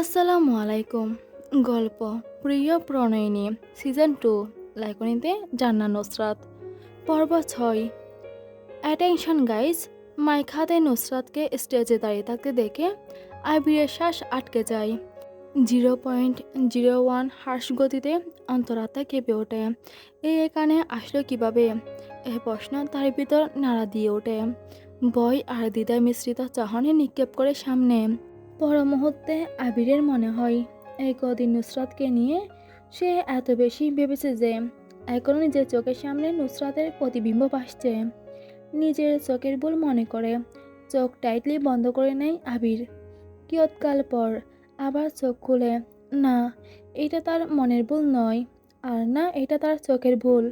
আসসালামু আলাইকুম। গল্প প্রিয় প্রণয়িনী সিজন টু লাইকনিতে জান্না নুসরাত, পর্ব ছয়। অ্যাটেনশন গাইজ মাইক হাতে নুসরাতকে স্টেজে দাঁড়িয়ে থাকতে দেখে আবিরের শ্বাস আটকে যায়। Zero point zero one hertz গতিতে অন্তরাত্মা কেঁপে ওঠে। এই এখানে আসলো কীভাবে? এই প্রশ্ন তার ভিতর নাড়া দিয়ে ওঠে। বই আর দ্বিধায় মিশ্রিত চাহনে নিক্ষেপ করে সামনে। পর মুহূর্তে আবিরের মনে হয়, এই কদিন নুসরাতকে নিয়ে সে এত বেশি ভেবেছে যে, এখন নিজের চোখের সামনে নুসরাতের প্রতিবিম্ব ভাসছে। নিজের চোখের ভুল মনে করে চোখ টাইটলি বন্ধ করে নেয় আবির। কিয়ৎকাল পর আবার চোখ খুলে, না, এটা তার মনের ভুল নয়, আর না, এটা তার চোখের ভুল।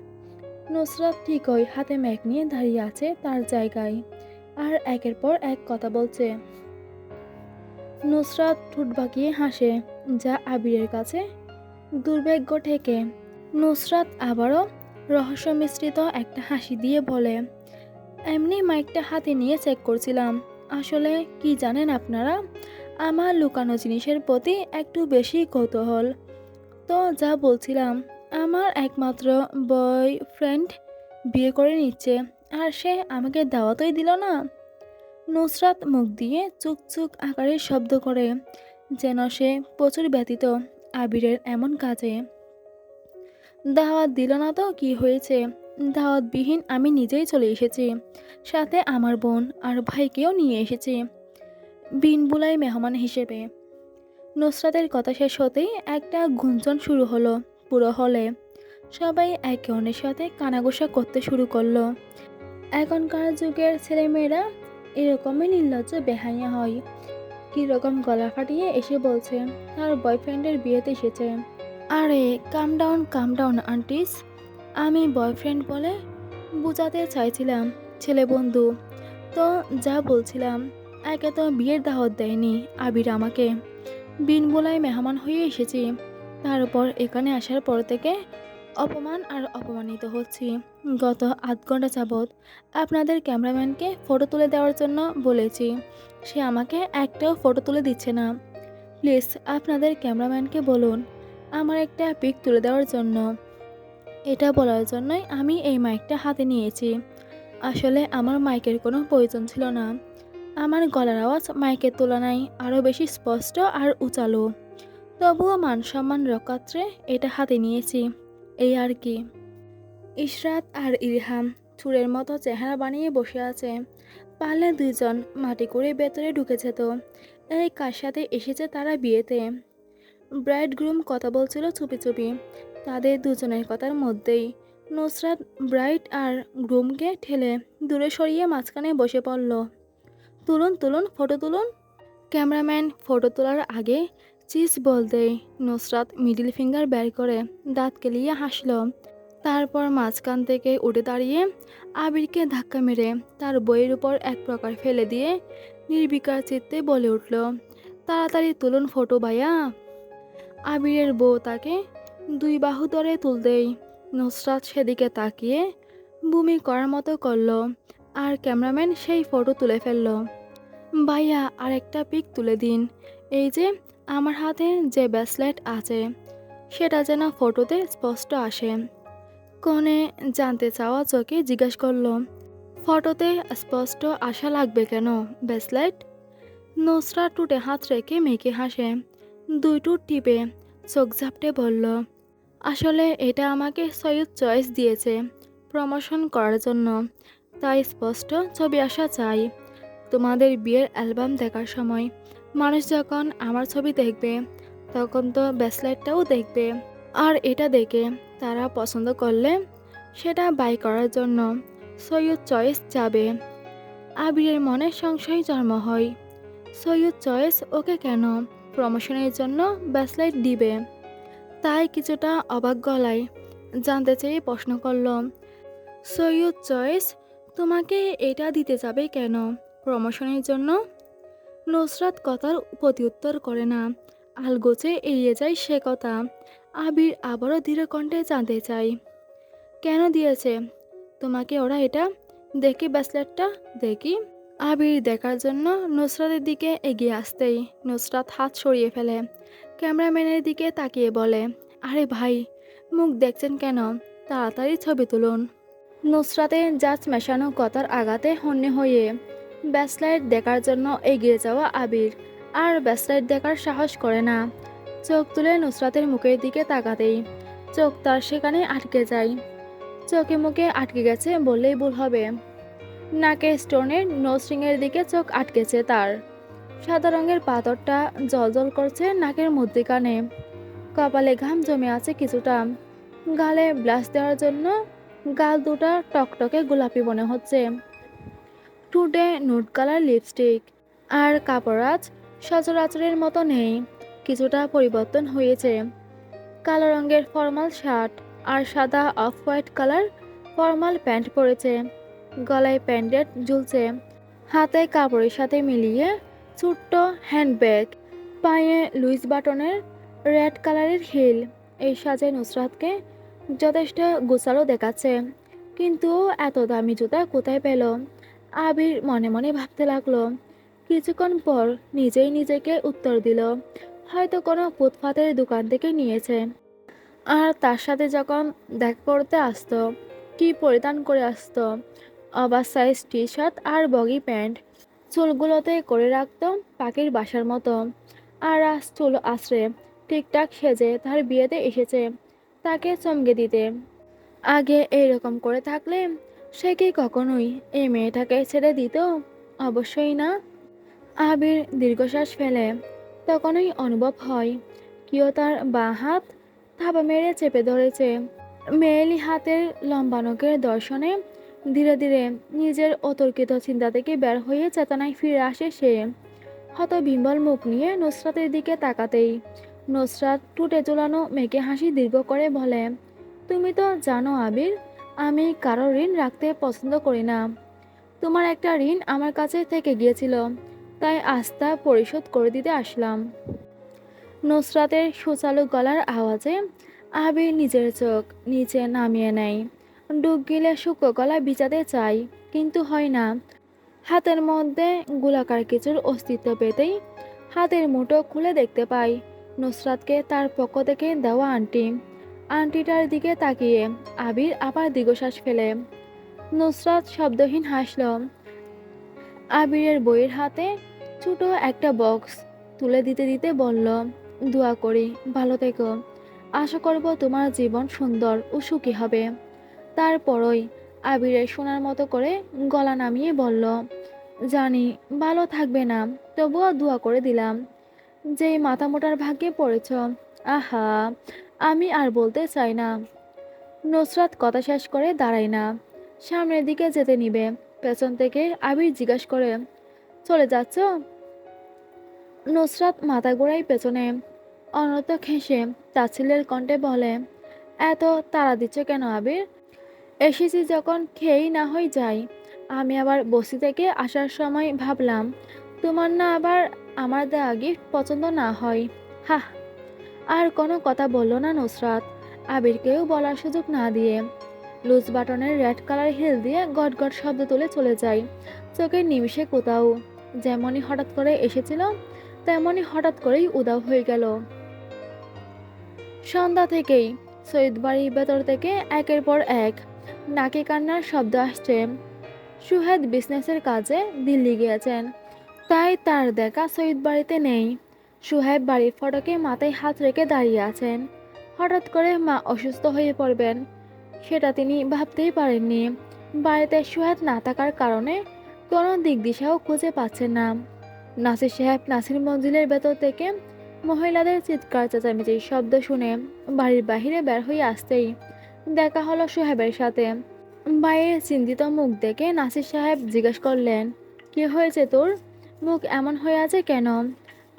নুসরাত ঠিকই হাতে ম্যাক নিয়ে দাঁড়িয়ে আছে তার জায়গায়। আর একের পর এক কথা বলছে নুসরাত ঠোঁট বাঁকিয়ে হাসে, যা আবিরের কাছে দুর্ভাগ্য ঠেকে। নুসরাত আবারও রহস্য মিশ্রিত একটা হাসি দিয়ে বলে, এমনি মাইকটা হাতে নিয়ে চেক করছিলাম। আসলে কি জানেন আপনারা? আমার লুকানো জিনিসের প্রতি একটু বেশি কৌতূহল। তো যা বলছিলাম, আমার একমাত্র বয়ফ্রেন্ড বিয়ে করে নিচ্ছে, আর সে আমাকে দাওয়াতই দিল না? নুসরাত মুখ দিয়ে চুক চুক আকারের শব্দ করে যেন সে প্রচুর ব্যতীত আবিরের এমন কাজে। দাওয়াত দিল না তো, কি হয়েছে? দাওয়াতবিহীন আমি নিজেই চলে এসেছি, সাথে আমার বোন আর ভাইকেও নিয়ে এসেছি, বিন বুলাই মেহমান হিসেবে। নুসরাতের কথা শেষ হতেই একটা গুঞ্জন শুরু হলো পুরো হলে। সবাই একে অন্যের সাথে কানাঘোষা করতে শুরু করল। এখনকার যুগের ছেলেমেয়েরা এরকমই নির্লজ্জ বেহাইয়া হয়। কীরকম গলা ফাটিয়ে এসে বলছে, তার বয়ফ্রেন্ডের বিয়েতে এসেছে। আরে কাম ডাউন কাম ডাউন আন্টিস আমি বয়ফ্রেন্ড বলে বুঝাতে চাইছিলাম, ছেলে বন্ধু। তো যা বলছিলাম, একে তো বিয়ের দাওয়াত দেয়নি আবির আমাকে। বিন বোলায় মেহমান হয়ে এসেছি। তার উপর এখানে আসার পর থেকে অপমান আর অপমানিত হচ্ছি। গত আধ ঘণ্টা যাবৎ আপনাদের ক্যামেরাম্যানকে ফটো তুলে দেওয়ার জন্য বলেছি। সে আমাকে একটাও ফটো তুলে দিচ্ছে না। প্লিজ, আপনাদের ক্যামেরাম্যানকে বলুন আমার একটা পিক তুলে দেওয়ার জন্য। এটা বলার জন্যই আমি এই মাইকটা হাতে নিয়েছি। আসলে আমার মাইকের কোনো প্রয়োজন ছিল না। আমার গলার আওয়াজ মাইকের তুলনায় আরও বেশি স্পষ্ট আর উচালো। তবুও মান সম্মান রক্ষাত্রে এটা হাতে নিয়েছি। এই আর কি। ইশরাত আর ইরহাম চুরের মতো চেহারা বানিয়ে বসে আছে। পারলে দুজন মাটি করে ভেতরে ঢুকে যেত এই কার সাথে এসেছে তারা বিয়েতে? ব্রাইড গ্রুম কথা বলছিল চুপি চুপি। তাদের দুজনের কথার মধ্যেই নুসরাত ব্রাইট আর গ্রুমকে ঠেলে দূরে সরিয়ে মাঝখানে বসে পড়ল। তুলুন তুলুন, ফটো তুলুন। ক্যামেরাম্যান ফটো তোলার আগে চিজ বলতেই নুসরাত মিডিল ফিঙ্গার বের করে দাঁত কেলিয়ে হাসল। তারপর মাঝখান থেকে উঠে দাঁড়িয়ে আবিরকে ধাক্কা মেরে তার বইয়ের উপর এক প্রকার ফেলে দিয়ে নির্বিকার চিত্তে বলে উঠল, তাড়াতাড়ি তুলুন ফটো ভাইয়া। আবিরের বউ তাকে দুই বাহু ধরে তুলতেই নুসরাত সেদিকে তাকিয়ে বমি করার মতো করল আর ক্যামেরাম্যান সেই ফটো তুলে ফেলল, ভাইয়া, আরেকটা পিক তুলে দিন। এই যে, আমার হাতে যে ব্যাসলেট আছে, সেটা যেন ফটোতে স্পষ্ট আসে। কনে জানতে চাওয়া চোখে জিজ্ঞেস করল, ফটোতে স্পষ্ট আশা লাগবে কেন ব্যাসলাইট নুসরা টুটে হাত রেখে মেয়েকে হাসে। দুই টুট টিপে চোখ ঝাপটে বলল, আসলে এটা আমাকে সৈয়দ চয়েস দিয়েছে প্রমোশন করার জন্য, তাই স্পষ্ট ছবি আসা চাই। তোমাদের বিয়ের অ্যালবাম দেখার সময় মানুষ যখন আমার ছবি দেখবে, তখন তো ব্যাসলাইটটাও দেখবে। আর এটা দেখে তারা পছন্দ করলে সেটা বাই করার জন্য সৈয়দ চয়েস যাবে। আবিরের মনে সংশয় জন্ম হয়। সৈয়দ চয়েস ওকে কেন প্রমোশনের জন্য ব্যাসলাইট দিবে? তাই কিছুটা অবাক গলায় জানতে চেয়ে প্রশ্ন করল, সৈয়দ চয়েস, তোমাকে এটা দিতে যাবে কেন প্রমোশনের জন্য? নুসরাত কথার প্রত্যুত্তর করে না, আলগোছে এড়িয়ে যায় সে কথা। আবির আবারও ধীর কণ্ঠে জানতে চাই। কেন দিয়েছে? তোমাকে ওরা এটা? দেখি ব্যাসলেটটা, দেখি। আবির দেখার জন্য নুসরাতের দিকে এগিয়ে আসতেই নুসরাত হাত সরিয়ে ফেলে। ক্যামেরাম্যানের দিকে তাকিয়ে বলে, আরে ভাই, মুখ দেখছেন কেন? তাড়াতাড়ি ছবি তুলুন। নুসরাতের জাজ মেশানো কথার আঘাতে হন্যে হয়ে ব্যাসলাইট দেখার জন্য এগিয়ে যাওয়া আবির। আর ব্যাসলাইট দেখার সাহস করে না। চোখ তুলে নুসরাতের মুখের দিকে তাকাতেই চোখ তার সেখানে আটকে যায়। চোখে মুখে আটকে গেছে বললেই ভুল হবে। নাকে স্টোনের নোসরিংয়ের দিকে চোখ আটকেছে তার। সাদা রঙের পাথরটা জলজল করছে নাকের মধ্যিখানে। কপালে ঘাম জমে আছে কিছুটা। গালে ব্লাশ দেওয়ার জন্য গাল দুটা টকটকে গোলাপি মনে হচ্ছে। Today nude colour lipstick. আর কাপড়াজ সচরাচরের মতো নেই। কিছুটা পরিবর্তন হয়েছে। কালো রঙের ফর্মাল শার্ট আর সাদা off white colour formal pant পরেছে। গলায় প্যান্ডেট ঝুলছে। হাতে কাপড়ের সাথে মিলিয়ে ছোট্ট হ্যান্ডব্যাগ, পায়ে লুইস বাটনের রেড কালারের হিল, এই সাজে নুসরাতকে যথেষ্ট গোছালো দেখাচ্ছে। কিন্তু এত দামি জুতা কোথায় পেল? আবির মনে মনে ভাবতে লাগল। কিছুক্ষণ পর নিজেই নিজেকে উত্তর দিল হয়তো কোনো ফুটপাতের দোকান থেকে নিয়েছে। আর তার সাথে যখন দেখা করতে আসতো, কি পরিধান করে আসতো ওভার সাইজ টি শার্ট আর বগি প্যান্ট, চুলগুলোতে করে রাখতো পাখির বাসার মতো। আর আজ চুল আশ্রে ঠিকঠাক সেজে তার বিয়েতে এসেছে তাকে চমকে দিতে। আগে এইরকম করে থাকলে সে কি কখনোই এই মেয়েটাকে ছেড়ে দিত? অবশ্যই না। আবির দীর্ঘশ্বাস ফেলে তখনই অনুভব হয়। কেউ তার বা হাত থাবা মেরে চেপে ধরেছে। মেয়েলি হাতের লম্বা নখের দর্শনে ধীরে ধীরে নিজের অতর্কিত চিন্তা থেকে বের হয়ে চেতনায় ফিরে আসে সে। হত বিম্বল মুখ নিয়ে নুসরাতের দিকে তাকাতেই নুসরাত টুটে ঝোলানো মেঘে হাসি দীর্ঘ করে বলে, তুমি তো জানো আবির, আমি কারও ঋণ রাখতে পছন্দ করি না। তোমার একটা ঋণ আমার কাছে থেকে গিয়েছিল। তাই আস্থা পরিশোধ করে দিতে আসলাম। নুসরাতের সুচালু গলার আওয়াজে আবির নিজের চোখ নিচে নামিয়ে নেয়। ডুব গিলে শুকো গলা বিছাতে চাই কিন্তু হয় না। হাতের মধ্যে গোলাকার কিছুর অস্তিত্ব পেতেই হাতের মুঠো খুলে দেখতে পাই নুসরাতকে তার পক্ষ থেকে দেওয়া আন্টি। আন্টিটার দিকে তাকিয়ে আবির আবার দীর্ঘশ্বাস ফেলে। নুসরাত শব্দহীন হাসল আবিরের বইয়ের হাতে ছোট একটা বক্স তুলে দিতে দিতে বলল, দোয়া করি, ভালো থেকো। আশা করব তোমার জীবন সুন্দর ও সুখী হবে। তারপরই আবিরের শোনার মতো করে গলা নামিয়ে বলল, জানি, ভালো থাকবে না, তবুও দোয়া করে দিলাম। যেই মাথা মোটার ভাগ্যে পড়েছ, আহা, আমি আর বলতে চাই না। নুসরাত কথা শেষ করে দাঁড়ায় না, সামনের দিকে যেতে নিবে। পেছন থেকে আবির জিজ্ঞাসা করে, চলে যাচ্ছ? নুসরাত মাথা ঘোরাই পেছনে। অনত খেসে তাচ্ছিলের কণ্ঠে বলে, এত তাড়া দিচ্ছ কেন আবির? এসেছি যখন খেয়েই না হয়ে যাই। আমি আবার বসি থেকে আসার সময় ভাবলাম, তোমার না আবার আমার দেওয়া গিফট পছন্দ না হয়। হাহ, আর কোনো কথা বলল না নুসরাত। আবিরকেও বলার সুযোগ না দিয়ে লুজ বাটনের রেড কালার হিল দিয়ে গট গট শব্দ তুলে চলে যায়। চোখের নিমিষে কোথাও যেমনই হঠাৎ করে এসেছিল, তেমনই হঠাৎ করেই উদাও হয়ে গেল। সন্ধ্যা থেকেই, সৈয়দ বাড়ির ভেতর থেকে একের পর এক নাকে কান্নার শব্দ আসছে। সুহেদ বিজনেসের কাজে দিল্লি গিয়েছেন, তাই তার দেখা সৈয়দ বাড়িতে নেই। সুহেব বাড়ির ফটকে মাথায় হাত রেখে দাঁড়িয়ে আছেন। হঠাৎ করে মা অসুস্থ হয়ে পড়বেন। সেটা তিনি ভাবতেই পারেননি। বাড়িতে সুহেদ না থাকার কারণে কোনো দিক দিশাও খুঁজে পাচ্ছেন না। নাসির সাহেব নাসির মঞ্জিলের ভেতর থেকে মহিলাদের চিৎকার, চেঁচামেচির শব্দ শুনে বাড়ির বাহিরে বের হয়ে আসতেই দেখা হলো সোহেবের সাথে। বাইরের চিন্তিত মুখ দেখে নাসির সাহেব জিজ্ঞেস করলেন, কি হয়েছে তোর? মুখ এমন হয়ে আছে কেন?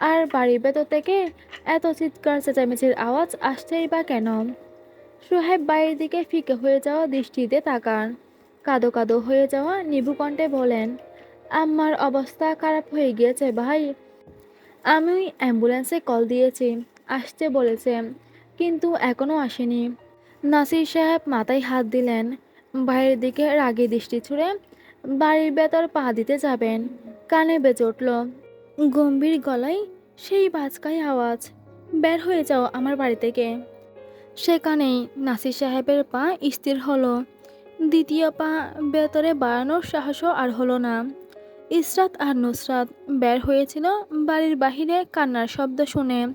আর বাড়ির ভেতর থেকে এত চিৎকার, চেঁচামেচির আওয়াজ আসছেই বা কেন? সোহেব বাড়ির দিকে ফিকে হয়ে যাওয়া দৃষ্টিতে তাকান। কাদো কাদো হয়ে যাওয়া নিবু কণ্ঠে বলেন আমার অবস্থা খারাপ হয়ে গিয়েছে ভাই। আমি অ্যাম্বুলেন্সে কল দিয়েছি আসতে বলেছে, কিন্তু এখনও আসেনি। নাসির সাহেব মাথায় হাত দিলেন। বাইরের দিকে রাগে দৃষ্টি ছুড়ে বাড়ির ভেতর পা দিতে যাবেন। কানে বেজে উঠল, গম্ভীর গলায় সেই বাজকাই আওয়াজ। বের হয়ে যাও আমার বাড়ি থেকে। সেখানেই নাসির সাহেবের পা স্থির হলো। দ্বিতীয় পা ভেতরে বাড়ানোর সাহসও আর হলো না। ইসরাত আর নুসরাত বের হয়েছিল বাড়ির বাহিরে কান্নার শব্দ শুনে।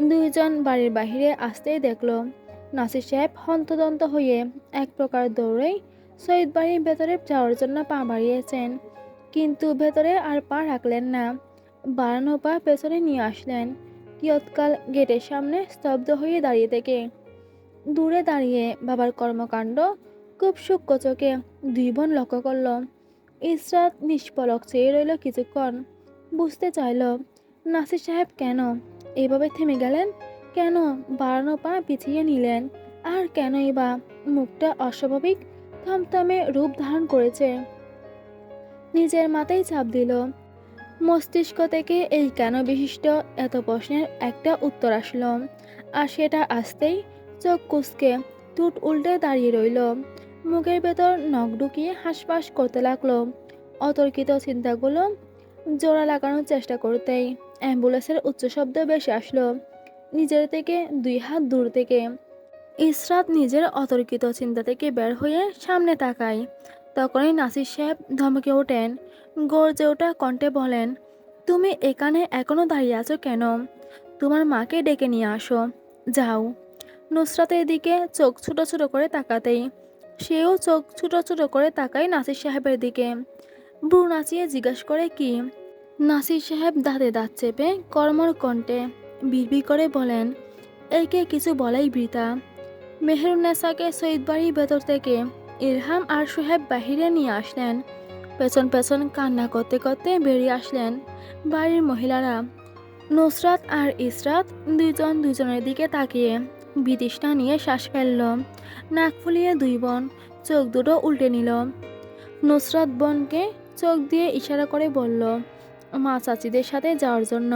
দুইজন বাড়ির বাহিরে আসতেই দেখল নাসির সাহেব হন্তদন্ত হয়ে এক প্রকার দৌড়েই সৈয়দ বাড়ির ভেতরে যাওয়ার জন্য পা বাড়িয়েছেন। কিন্তু ভেতরে আর পা রাখলেন না। বাড়ানো পা পেছনে নিয়ে আসলেন। কিয়ৎকাল গেটের সামনে স্তব্ধ হয়ে দাঁড়িয়ে থেকে। দূরে দাঁড়িয়ে বাবার কর্মকাণ্ড খুব সূক্ষ্ম চোখে দুই বোন লক্ষ্য করল। ইসরাত নিষ্পলক চেয়ে রইল কিছুক্ষণ। বুঝতে চাইল, নাসির সাহেব কেন এভাবে থেমে গেলেন? কেন বাড়ানো পা পিছিয়ে নিলেন? আর কেনই বা মুখটা অস্বাভাবিক, থমথমে রূপ ধারণ করেছে? নিজের মাথায় চাপ দিল মস্তিষ্ক থেকে এই কেন বিশিষ্ট এত প্রশ্নের একটা উত্তর আসলো। আর সেটা আসতেই চোখ কুচকে টুট উল্টে দাঁড়িয়ে রইল। মুখের ভেতর নখ ঢুকিয়ে হাঁসফাঁস করতে লাগল। অতর্কিত চিন্তাগুলো জোড়া লাগানোর চেষ্টা করতেই অ্যাম্বুলেন্সের উচ্চ শব্দ বেশি আসলো। নিজের থেকে দুই হাত দূর থেকে। ইসরাত নিজের অতর্কিত চিন্তা থেকে বের হয়ে সামনে তাকায়। তখনই নাসির সাহেব ধমকে ওঠেন। গর্জে ওঠা কণ্ঠে বলেন, তুমি এখানে এখনও দাঁড়িয়ে আছো কেন? তোমার মাকে ডেকে নিয়ে আসো। যাও। নুসরাতের দিকে চোখ ছোটো ছোটো করে তাকাতেই, সেও চোখ ছোটো ছোটো করে তাকায় নাসির সাহেবের দিকে। ব্রু নাচিয়ে জিজ্ঞাসা করে, কি? নাসির সাহেব দাঁতে দাঁত চেপে কর্মর কণ্ঠে বিড়বিড় করে বলেন, একে কিছু বলাই বৃতা মেহেরুন্নেসাকে সৈয়দ বাড়ির ভেতর থেকে ইরহাম আর সোহেব বাহিরে নিয়ে আসলেন। পেছন পেছন কান্না করতে করতে বেরিয়ে আসলেন বাড়ির মহিলারা। নুসরাত আর ইসরাত দুইজন দুজনের দিকে তাকিয়ে বিতৃষ্ণা নিয়ে শ্বাস ফেলল। নাক ফুলিয়ে দুই বোন চোখ দুটো উল্টে নিল। নুসরাত বোনকে চোখ দিয়ে ইশারা করে বলল, মা চাচিদের সাথে যাওয়ার জন্য।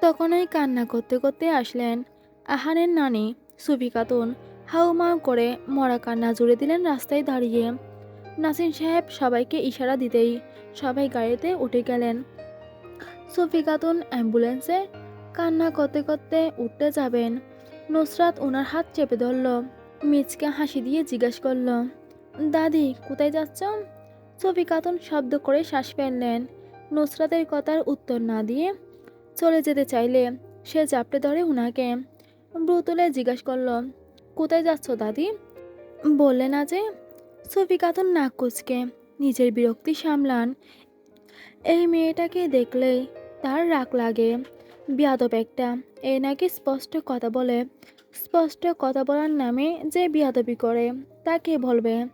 তখনই কান্না করতে করতে আসলেন আহানের নানি সুফি খাতুন। হাউমাউ করে মরা কান্না জুড়ে দিলেন রাস্তায় দাঁড়িয়ে। নাসিম সাহেব সবাইকে ইশারা দিতেই সবাই গাড়িতে উঠে গেলেন। সফি খাতুন অ্যাম্বুলেন্সে কান্না করতে করতে উঠতে যাবেন। নুসরাত ওনার হাত চেপে ধরল, মিচকে হাসি দিয়ে জিজ্ঞাসা করল, দাদি, কোথায় যাচ্ছ? সফি খাতুন শব্দ করে শ্বাস ফেললেন। নুসরাতের কথার উত্তর না দিয়ে চলে যেতে চাইলে সে চাপটে ধরে উনাকে। ব্রু তুলে জিজ্ঞাসা করল কোথায় যাচ্ছ দাদি? বললে না যে সুফি খাতুন নাক কুচকে নিজের বিরক্তি সামলান। এই মেয়েটাকে দেখলেই তার রাগ লাগে। বিয়াদব একটা, এ নাকি স্পষ্ট কথা বলে। স্পষ্ট কথা বলার নামে যে বিয়াদবি করে, তা কে বলবে?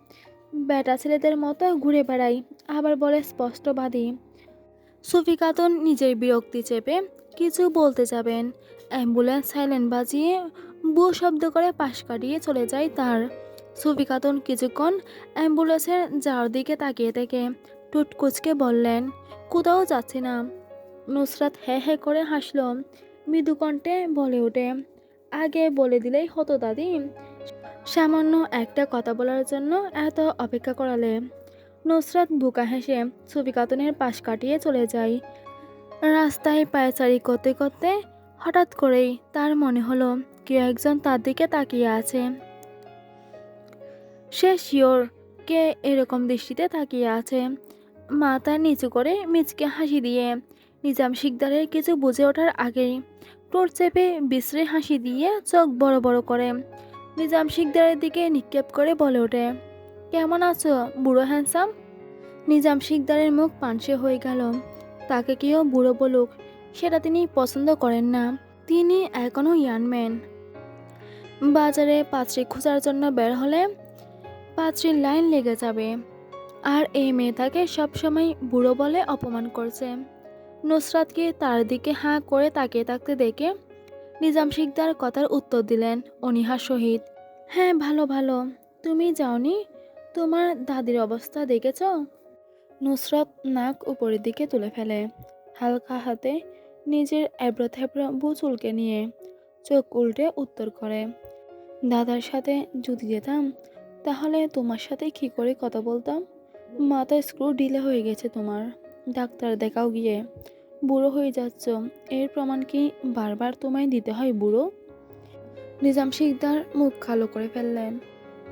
বেটা ছেলেদের মতো ঘুরে বেড়াই, আবার বলে স্পষ্টবাদী। সুফি খাতুন নিজের বিরক্তি চেপে কিছু বলতে যাবেন। অ্যাম্বুলেন্স সাইলেন্ট বাজিয়ে বু শব্দ করে পাশ কাটিয়ে চলে যায় তার। সুফি খাতুন কিছুক্ষণ অ্যাম্বুলেন্সের যাওয়ার দিকে তাকিয়ে থেকে টুটকুচকে বললেন, কোথাও যাচ্ছি না। নুসরাত হ্যাঁ হ্যাঁ করে হাসল। মৃদুকণ্ঠে বলে ওঠে, আগে বলে দিলেই হতো দাদি। সামান্য একটা কথা বলার জন্য এত অপেক্ষা করালে। নুসরাত বুকা হেসে সুফি খাতুনের পাশ কাটিয়ে চলে যায়। রাস্তায় পায়চারি করতে করতে হঠাৎ করেই তার মনে হলো কেউ একজন তার দিকে তাকিয়ে আছে। সে শিওর কে এরকম দৃষ্টিতে তাকিয়ে আছে। মাথা নিচু করে মিচকে হাসি দিয়ে, নিজাম শিকদারের কিছু বুঝে ওঠার আগেই টোর চেপে বিশ্রে হাসি দিয়ে চোখ বড় বড় করে, নিজাম শিকদারের দিকে নিক্ষেপ করে বলে ওঠে, কেমন আছো, বুড়ো হ্যান্সাম নিজাম শিকদারের মুখ পানসে হয়ে গেল, তাকে কেউ বুড়ো বলুক সেটা তিনি পছন্দ করেন না। তিনি এখনও ইয়ানম্যান বাজারে পাত্রী খোঁজার জন্য বের হলে পাত্রীর লাইন লেগে যাবে। আর এই মেয়ে তাকে সবসময় বুড়ো বলে অপমান করছে। নুসরাতকে তার দিকে হাঁ করে তাকিয়ে থাকতে দেখে নিজাম শিকদার কথার উত্তর দিলেন অনিহার শহীদ হ্যাঁ ভালো ভালো। তুমি যাওনি? তোমার দাদির অবস্থা দেখেছ? নুসরাত নাক উপরের দিকে তুলে ফেলে, হালকা হাতে নিজের এবড়ো থেবড়ো বুচুলকে নিয়ে চোখ উল্টে উত্তর করে, দাদার সাথে যদি যেতাম, তাহলে তোমার সাথে কি করে কথা বলতাম? মাথায় স্ক্রু ঢিলে হয়ে গেছে তোমার। ডাক্তার দেখাও গিয়ে। বুড়ো হয়ে যাচ্ছ, এর প্রমাণ কি বারবার তোমায় দিতে হয় বুড়ো? নিজাম শিকদার মুখ কালো করে ফেললেন।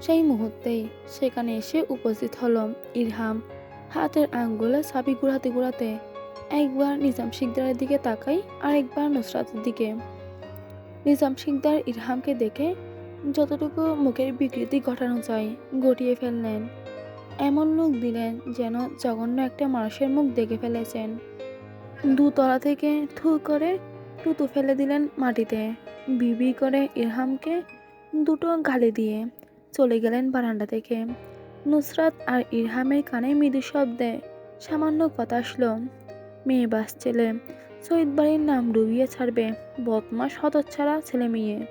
সেই মুহূর্তেই সেখানে এসে উপস্থিত হলো ইরহাম। হাতের আঙ্গুলে ছাবি ঘুরাতে ঘুরাতে একবার নিজাম শিকদারের দিকে তাকাই আর একবার নুসরাতের দিকে। নিজাম শিকদার ইরহামকে দেখে যতটুকু মুখের বিকৃতি ঘটানো যায়, গটিয়ে ফেললেন। এমন লোক দিলেন যেন জঘন্য একটা মানুষের মুখ দেখে ফেলেছেন। দুতলা থেকে থু করে টুতু ফেলে দিলেন মাটিতে। বিবি করে ইরহামকে দুটো গালি দিয়ে চলে গেলেন বারান্দা থেকে। নুসরাত আর ইরহামের কানে মৃদু শব্দে সামান্য কথা আসলো। মেয়ে বাস ছেলে। শহীদ বাড়ির নাম ডুবিয়ে ছাড়বে বদমাস হতচ্ছাড়া ছেলে মেয়ে।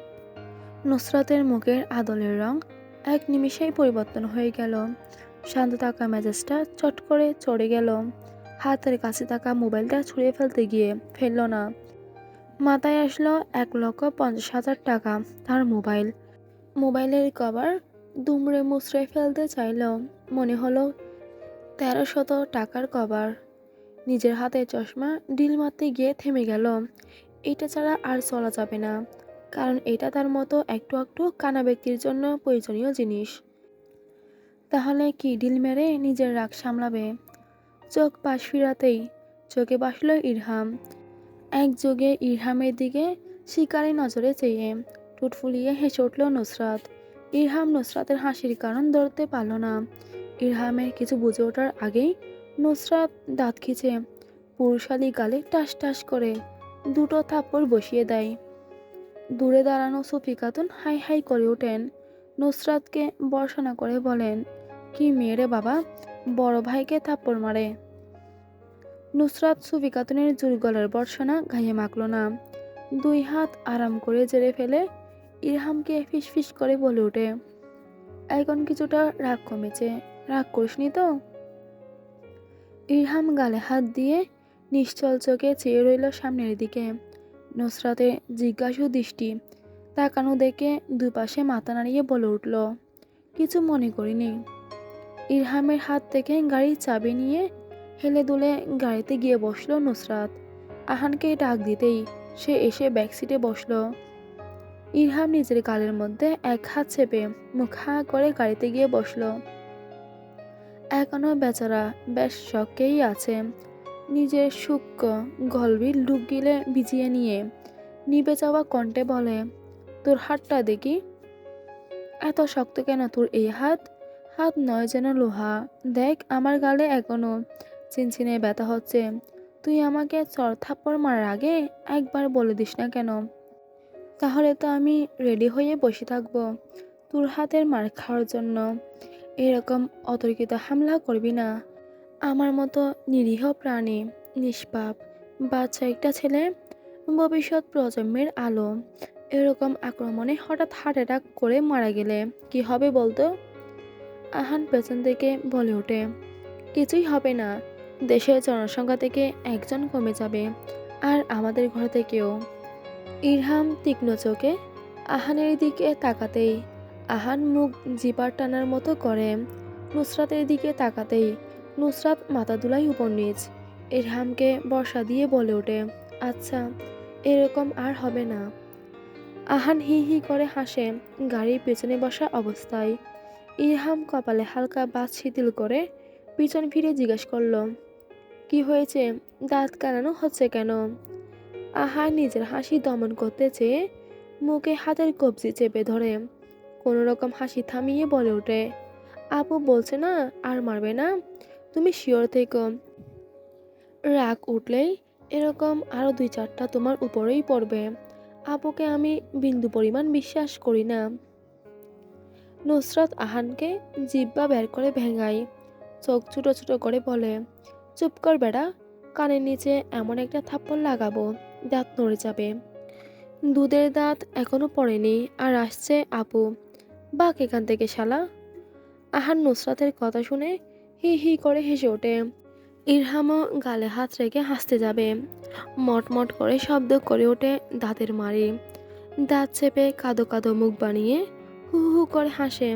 নুসরাতের মুখের আদলের রং এক নিমিষেই পরিবর্তন হয়ে গেল। শান্ত থাকা মেজাজটা চট করে চড়ে গেল। হাতের কাছে থাকা মোবাইলটা ছুঁড়ে ফেলতে গিয়ে ফেলল না। মাথায় আসলো এক লক্ষ পঞ্চাশ হাজার টাকা তার মোবাইল। মোবাইলের কভার দুমড়ে মুচড়ে ফেলতে চাইল। মনে হলো তেরো শত টাকার কভার। নিজের হাতে চশমা ডিল মারতে গিয়ে থেমে গেল। এটা ছাড়া আর চলা যাবে না, কারণ এটা তার মতো একটু একটু কানা ব্যক্তির জন্য প্রয়োজনীয় জিনিস। তাহলে কি ডিল মেরে নিজের রাগ সামলাবে? চোখ পাশ ফিরাতেই চোখে বাসল ইরহাম। এক যোগে ইরহামের দিকে শিকারে নজরে চেয়ে ঠোঁট ফুলিয়ে হেসে উঠল নুসরাত। ইরহাম নুসরাতের হাসির কারণ ধরতে পারল না। ইরহামের কিছু বুঝে ওঠার আগেই নুসরাত দাঁত খিচে পুরুষালি গালে টাস টাস করে দুটো থাপ্পড় বসিয়ে দেয়। দূরে দাঁড়ানো সুফি খাতুন হাই হাই করে ওঠেন। নুসরাতকে বর্ষনা করে বলেন, কি মেয়েরে বাবা, বড় ভাইকে থাপ্পড় মারে। নুসরাত সুফি খাতুনের জোর গলার গায়ে মাখল না। দুই হাত আরাম করে জেরে ফেলে ইরহামকে ফিসফিস করে বলে ওঠে, এখন কিছুটা রাগ কমেছে, রাগ করিসনি তো? ইরহাম গালে হাত দিয়ে নিশ্চল চোখে চেয়ে রইল সামনের দিকে। নুসরাতে জিজ্ঞাসু দৃষ্টি, তাকানো দেখে দুপাশে মাথা নাড়িয়ে বলে উঠল, কিছু মনে করিনি। ইরহামের হাত থেকে গাড়ির চাবি নিয়ে হেলে দুলে গাড়িতে গিয়ে বসল নুসরাত। আহানকে ডাক দিতেই সে এসে ব্যাকসিটে বসল। ইরহাম নিজের গালের মধ্যে এক হাত চেপে মুখ করে গাড়িতে গিয়ে বসল। এখনও বেচারা বেশ শখেই আছে। নিজের সূক্ষ্ম গলবিল ডুব গিলে ভিজিয়ে নিয়ে। নিবে যাওয়া কণ্ঠে বলে, তোর হাতটা দেখি? এত শক্ত কেন তোর এই হাত? হাত নয় যেন লোহা। দেখ, আমার গালে এখনও চিনচিনে ব্যথা হচ্ছে। তুই আমাকে চর থাপ্পড় মারার আগে একবার বলে দিস না কেন? তাহলে তো আমি রেডি হয়ে বসে থাকব তোর হাতের মার খাওয়ার জন্য। এরকম অতর্কিত হামলা করবি না। আমার মতো নিরীহ প্রাণী, নিষ্পাপ, বাচ্চা একটা ছেলে, ভবিষ্যৎ প্রজন্মের আলো, এরকম আক্রমণে হঠাৎ হার্ট অ্যাটাক করে মারা গেলে কি হবে বলতো? আহান পেছন থেকে বলে ওঠে, কিছুই হবে না। দেশের জনসংখ্যা থেকে একজন কমে যাবে, আর আমাদের ঘর থেকেও। ইরহাম তীক্ষ্ণ চোখে আহানের দিকে তাকাতেই আহান মুখ জিপার টানার মতো করে। নুসরাতের দিকে তাকাতেই নুসরাত মাথা দুলাই উপর নিচ ইরহামকে বর্ষা দিয়ে বলে ওঠে আচ্ছা এরকম আর হবে না। আহান হি হি করে হাসে, গাড়ির পেছনে বসা অবস্থায়। ইরহাম কপালে হালকা বাস শিথিল করে পিছন ফিরে জিজ্ঞেস করল, কি হয়েছে? দাঁত কানানো হচ্ছে কেন? আহার নিজের হাসি দমন করতে চেয়ে মুখে হাতের কবজি চেপে ধরে কোনো রকম হাসি থামিয়ে বলে ওঠে। আপু বলছে না, আর মারবে না? তুমি শিওর থেকো। রাগ উঠলেই এরকম আরও দুই চারটা তোমার উপরেই পড়বে। আপুকে আমি বিন্দু পরিমাণ বিশ্বাস করি না। নুসরত আহানকে জিব্বা বের করে ভেঙাই চোখ ছোটো ছোটো করে বলে, চুপ কর বেড়া কানের নিচে এমন একটা থাপ্পড় লাগাবো, দাঁত নড়ে যাবে। দুধের দাঁত এখনও পড়েনি, আর আসছে আপু। বাক এখান থেকে, শালা। আহার নুসরাতের কথা শুনে হি হি করে হেসে ওঠে। ইরহামও গালে হাত রেখে হাসতে যাবে। মটমট করে শব্দ করে ওঠে দাঁতের মারি দাঁত চেপে কাদো কাদো মুখ বানিয়ে হু হু করে হাসে।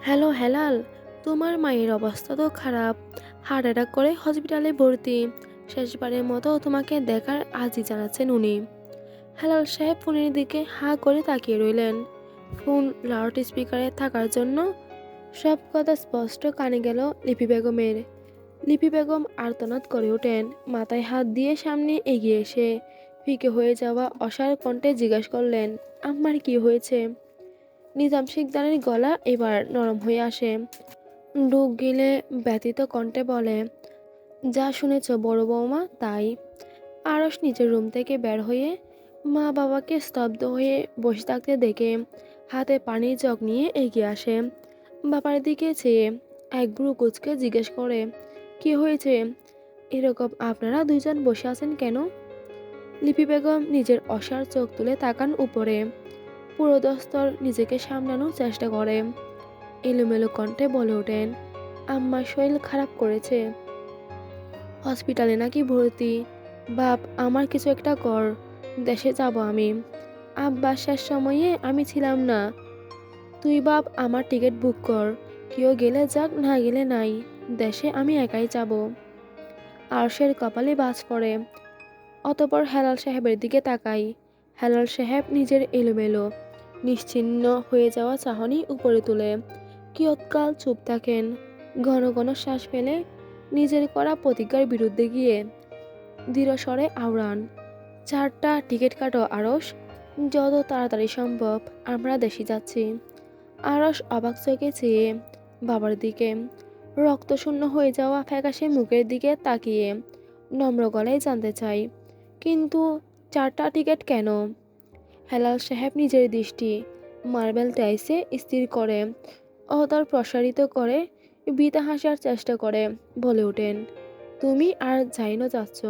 হ্যালো হেলাল, তোমার মায়ের অবস্থা তো খারাপ। হার্ট অ্যাটাক করে হসপিটালে ভর্তি। শেষবারের মতো তোমাকে দেখার আজই জানাচ্ছেন উনি। হেলাল সাহেব ফোনের দিকে হা করে তাকিয়ে রইলেন। ফোন লাউড স্পিকারে থাকার জন্য সব কথা স্পষ্ট কানে গেল লিপি বেগমের। লিপি বেগম আর্তনাদ করে ওঠেন, মাথায় হাত দিয়ে সামনে এগিয়ে এসে ফিকে হয়ে যাওয়া অসার কণ্ঠে জিজ্ঞাসা করলেন আমার কি হয়েছে? নিজাম শিকদারের গলা এবার নরম হয়ে আসে। ডুব গিলে ব্যতীত কণ্ঠে বলে, যা শুনেছ বড় বৌমা, তাই। আরস নিজের রুম থেকে বের হয়ে মা বাবাকে স্তব্ধ হয়ে বসে থাকতে দেখে হাতে পানির জগ নিয়ে এগিয়ে আসে। বাবার দিকে চেয়ে এক ব্রু কুচকে জিজ্ঞেস করে, কি হয়েছে? এরকম আপনারা দুইজন বসে আছেন কেন? লিপি বেগম নিজের অসার চোখ তুলে তাকান উপরে। পুরো দস্তর নিজেকে সামলানোর চেষ্টা করে। এলোমেলো কণ্ঠে বলে ওঠেন আম্মার শরীর খারাপ করেছে। হসপিটালে নাকি ভর্তি। বাপ, আমার কিছু একটা কর। দেশে যাব আমি। আব্বা শেষ সময়ে আমি ছিলাম না। তুই বাপ, আমার টিকিট বুক কর। কেউ গেলে যাক, না গেলে নাই। দেশে আমি একাই যাব। আরশের কপালে বাজ পড়ে। অতপর হেলাল সাহেবের দিকে তাকাই। হেলাল সাহেব নিজের এলোমেলো, নিশ্চিন্ন হয়ে যাওয়া চাহনি উপরে তুলে। কিয়ৎকাল চুপ থাকেন। ঘন ঘন শ্বাস ফেলে নিজের করা প্রতিজ্ঞার বিরুদ্ধে গিয়ে। দৃঢ়স্বরে আওড়ান, চারটা টিকিট কাটো আরস যত তাড়াতাড়ি সম্ভব আমরা দেশে যাচ্ছি। আরস অবাক চোখে চেয়ে বাবার দিকে। রক্তশূন্য হয়ে যাওয়া ফ্যাকাশে মুখের দিকে তাকিয়ে নম্র গলায় জানতে চাই, কিন্তু চারটা টিকিট কেন? হেলাল সাহেব নিজের দৃষ্টি মার্বেল টাইসে স্থির করে অতর প্রসারিত করে, বিতা হাসার চেষ্টা করে বলে ওঠেন, তুমি আর যাইনো যাচ্ছ।